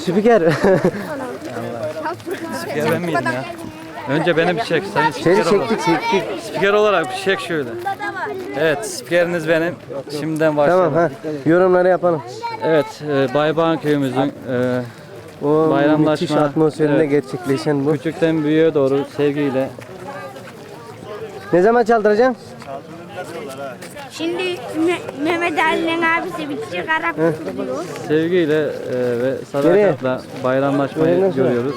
Spiker. Spiker ben miydim ya? Önce beni bir çek. Sayın Seni spiker olarak. çektik çektik. Spiker olarak bir çek şöyle. Evet, spikeriniz benim. Şimdiden başlayalım. Tamam ha. Yorumları yapalım. Evet, e, Baybağan köyümüzün e, O Bayramlaşma, müthiş atmosferinde evet. gerçekleşen bu. küçükten büyüğe doğru sevgiyle Ne zaman çaldıracaksın? Şimdi Me- Mehmet Ali'nin abisi bir çiçek Arap tutuyor. sevgiyle e, ve sadakatle bayramlaşmayı sonra. görüyoruz.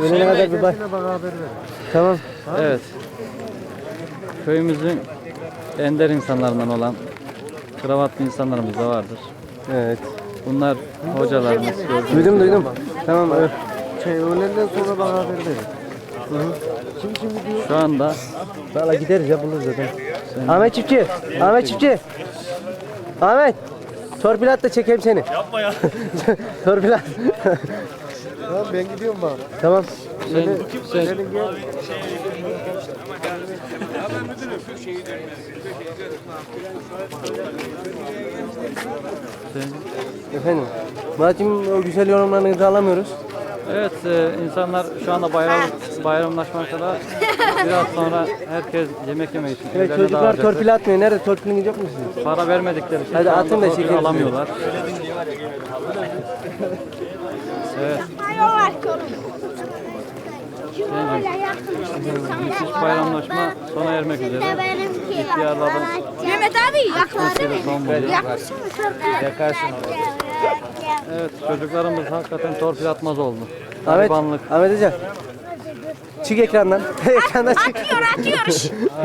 Öğlene kadar bir bak. Tamam. Evet. Köyümüzün ender insanlarından olan kravatlı insanlarımız da vardır. Evet. Bunlar hocalarımız. gördüğünüz Duydum duydum. Tamam. evet. Şey öğlenden sonra bana haber verin. Şu anda Valla gideriz ya buluruz zaten. Ahmet Çiftçi. Ahmet Çiftçi. Ahmet. Torpilat da çekeyim seni. Yapma ya. Torpilat. Tamam ben gidiyorum bak. tamam. sen, sen gel. Efendim. Murat'cığım o güzel yorumlarınızı alamıyoruz. Evet, e, insanlar şu anda bayram bayramlaşmaktalar. Biraz sonra herkes yemek yemek için Evet evlerine çocuklar dağılacaklar. torpil atmıyor. Nerede torpiliniz yok mu sizin? Para vermedikleri için Hadi şu anda atın da torpil çekelim. alamıyorlar. Evet, müthiş bayramlaşma sona ermek üzere. İhtiyarların Mehmet abi yaklaşsana. son buluyor. Yaklaşsana. Yakarsın. Evet, çocuklarımız hakikaten torpil atmaz oldu. Ahmet, Garibanlık. Ahmet Hoca. Çık ekrandan. ekrandan çık. Atıyor atıyor.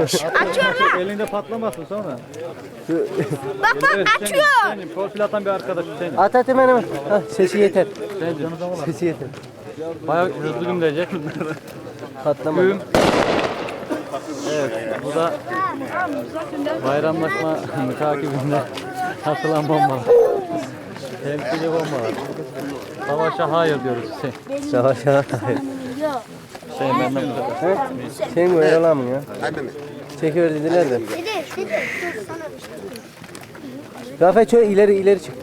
Şş, Atıyor lan. Elinde patlamasın sonra. Bak bak Evet, atıyor. senin, senin, torpil atan bir arkadaş senin. At at hemen hemen. Hah, sesi yeter. Senin. Sesi yeter. Bayağı hızlı gümleyecek. Patlama. Güğüm. Evet, bu da bayramlaşma takibinde atılan bombalar. Temsili bombalar. Savaşa hayır diyoruz Hüseyin. Savaş ya. Hüseyin benden bu kadar. Sen bu Erol mı ya? Çekiver dediler de. Dede dede dur sana bir şey. Rafet şöyle ileri ileri çık.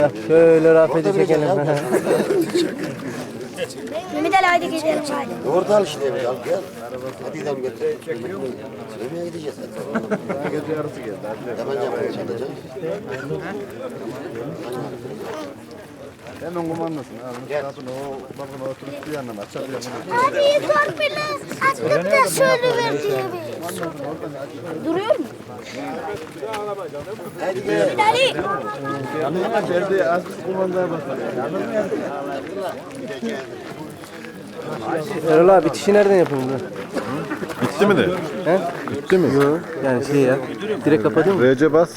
Hah, şöyle Rafet'i çekelim. Mehmet Ali haydi gidelim haydi. Orada al işte ya gel. Hadi gidelim götür. Sürmeye gideceğiz zaten. Gece yarısı geldi. Hadi. Hemen yapmaya çalışacağız. Hemen kumandasın. Abi. Kapın o bakın oturup bir yandan açar bir yandan. Hadi torpili attık da söylever diye bir. Duruyor mu? Mehmet Ali. Yanına verdi az bir kumandaya basar. Erol abi bitişi nereden bunu? Bitti mi de? He? Bitti mi? Yok. Yani şey ya. Direkt kapatıyor mu? Rece bas.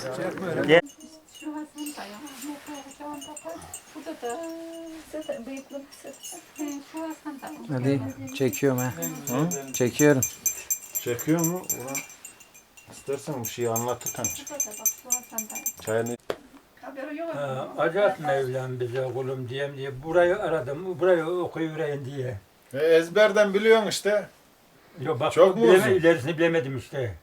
Hadi çekiyorum ha. Çekiyorum. Çekiyor mu? Ulan. İstersen bir şey anlatırken çık. Çayını Acat Mevlam bize kulum diyem diye burayı aradım, burayı okuyuvereyim diye. E, ezberden biliyorsun işte. Yo bak Çok mu bileme, uzun? ilerisini bilemedim işte.